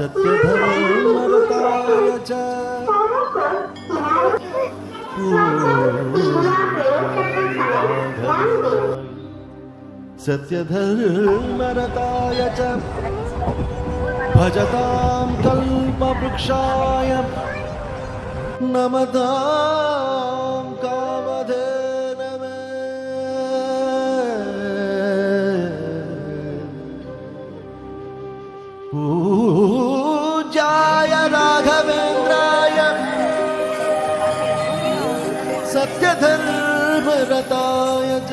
सत्यधर्मरताय च। सत्यधर्मरताय च। भजतां कल्पवृक्षाय। नमतां सत्यधर्मरताय च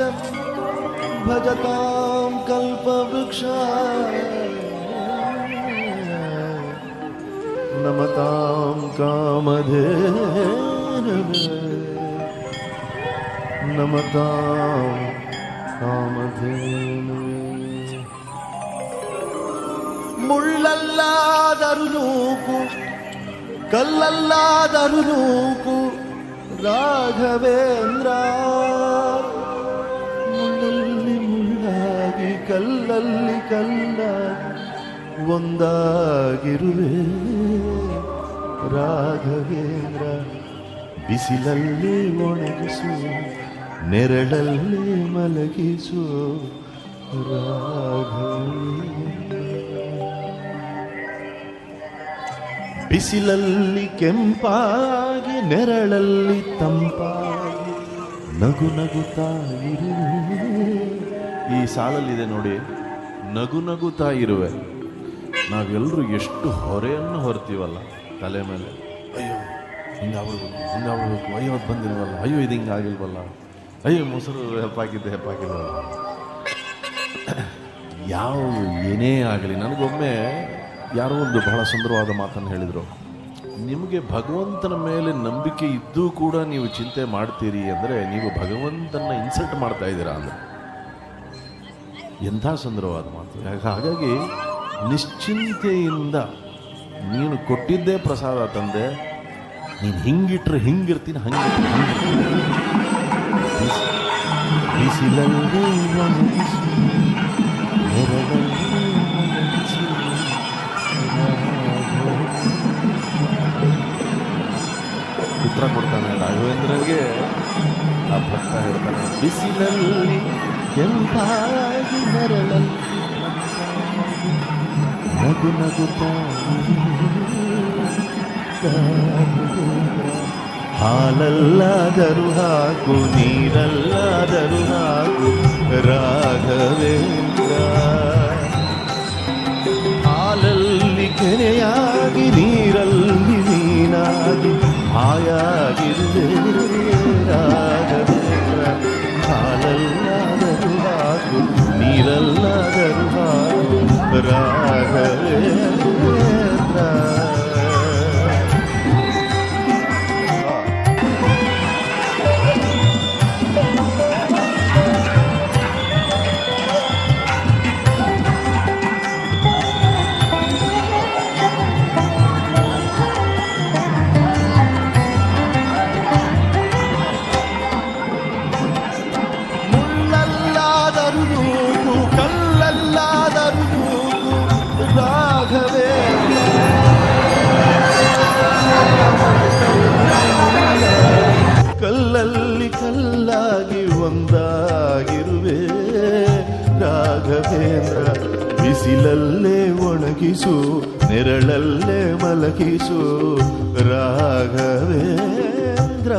भजतां कल्पवृक्षाय नमतां कामधेनवे नमतां कामधेनवे ಮುಳ್ಳಲ್ಲಾದರು ನೂಕು ಕಲ್ಲಲ್ಲಾದರು ನೂಕು ರಾಘವೇಂದ್ರ ಒಂದಾಗಿರುವೆ. ರಾಘವೇಂದ್ರ, ಬಿಸಿಲಲ್ಲಿ ಒಣಗಿಸು, ನೆರಳಲ್ಲಿ ಮಲಗಿಸು. ಬಿಸಿಲಲ್ಲಿ ಕೆಂಪಾಗಿ, ನೆರಳಲ್ಲಿ ತಂಪಾಗಿ ನಗು ನಗುತ್ತಾ ಇರುವೆ. ಈ ಸಾಲಲ್ಲಿದೆ ನೋಡಿ, ನಗು ನಗುತ್ತಾ ಇರುವೆ. ನಾವೆಲ್ಲರೂ ಎಷ್ಟು ಹೊರೆಯನ್ನು ಹೊರ್ತೀವಲ್ಲ ತಲೆ ಮೇಲೆ. ಅಯ್ಯೋ, ಹಿಂಗಾಗ್ಬಿಡ್ಬೇಕು ಹಿಂಗಾಗ್ಬಿಡ್ಬೇಕು. ಅಯ್ಯೋ, ಅದು ಬಂದಿಲ್ವಲ್ಲ. ಅಯ್ಯೋ, ಇದು ಹಿಂಗಾಗಿಲ್ವಲ್ಲ. ಅಯ್ಯೋ, ಮೊಸರು ಹೆಪ್ಪಾಕಿದ್ದೆ, ಹೆಪ್ಪಾಕಿಲ್ವಲ್ಲ. ಯಾವ ಏನೇ ಆಗಲಿ, ನನಗೊಮ್ಮೆ ಯಾರೋ ಒಂದು ಬಹಳ ಸುಂದರವಾದ ಮಾತನ್ನು ಹೇಳಿದರು. ನಿಮಗೆ ಭಗವಂತನ ಮೇಲೆ ನಂಬಿಕೆ ಇದ್ದೂ ಕೂಡ ನೀವು ಚಿಂತೆ ಮಾಡ್ತೀರಿ ಅಂದರೆ ನೀವು ಭಗವಂತನ ಇನ್ಸಲ್ಟ್ ಮಾಡ್ತಾ ಇದ್ದೀರಾ ಅಂದರೆ. ಎಂಥ ಸುಂದರವಾದ ಮಾತು. ಹಾಗ- ಹಾಗಾಗಿ ನಿಶ್ಚಿಂತೆಯಿಂದ ನೀನು ಕೊಟ್ಟಿದ್ದೇ ಪ್ರಸಾದ ತಂದೆ, ನೀನು ಹಿಂಗಿಟ್ರೆ ಹಿಂಗಿರ್ತೀನಿ ಹಂಗೆ ಉತ್ತರ ಕೊಡ್ತಾನೆ ರಾಘವೇಂದ್ರನಿಗೆ ಆ ಭಕ್ತ ಹೇಳ್ತಾನೆ, ಬಿಸಿಲಲ್ಲಿ ಕೆಂಪಾಗಿ ನೆರಳಲ್ಲಿ ನಗು ನಗುತ್ತಾ ಹಾಲಲ್ಲಾದರೂ ಹಾಕು ನೀರಲ್ಲಾದರೂ ಹಾಕು ರಾಘವೇಂದ್ರ ಹಾಲಲ್ಲಿ ಕೆರೆಯಾಗಿ ನೀರಲ್ಲಿ ನೀನಾಗಿ ಹಾಯಾಗಿರುವೆ ರಾಘವೇಂದ್ರ ಹಾಲಲ್ಲಾದರೂ ಹಾಕು ನೀರಲ್ಲಾದರೂ राघव ಬಿಸಿಲಲ್ಲೇ ಒಣಗಿಸು ನೆರಳಲ್ಲೇ ಮಲಗಿಸು ರಾಘವೇಂದ್ರ.